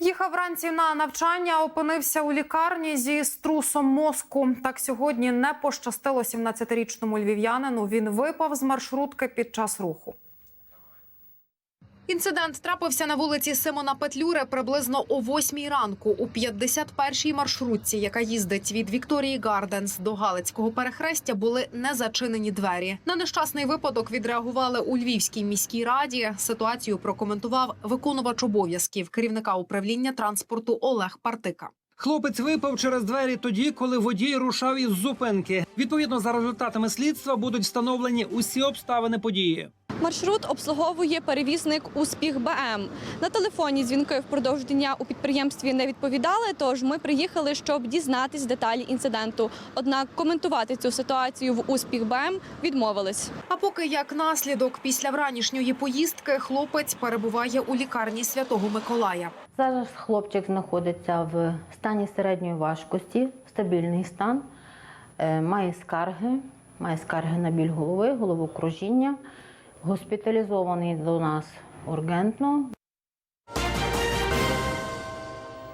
Їхав вранці на навчання, опинився у лікарні зі струсом мозку. Так сьогодні не пощастило 17-річному львів'янину. Він випав з маршрутки під час руху. Інцидент трапився на вулиці Симона Петлюри приблизно о 8 ранку у 51-й маршрутці, яка їздить від Вікторії Гарденс до Галицького перехрестя, були не зачинені двері. На нещасний випадок відреагували у Львівській міській раді. Ситуацію прокоментував виконувач обов'язків керівника управління транспорту Олег Партика. Хлопець випав через двері тоді, коли водій рушав із зупинки. Відповідно, за результатами слідства будуть встановлені усі обставини події. Маршрут обслуговує перевізник Успіх БМ. На телефоні дзвінки впродовж дня у підприємстві не відповідали. Тож ми приїхали, щоб дізнатись деталі інциденту. Однак коментувати цю ситуацію в Успіх БМ відмовились. А поки як наслідок після вранішньої поїздки хлопець перебуває у лікарні Святого Миколая. Зараз хлопчик знаходиться в стані середньої важкості, стабільний стан, е, має скарги, має скарги на біль голови, головокружіння, госпіталізований до нас ургентно.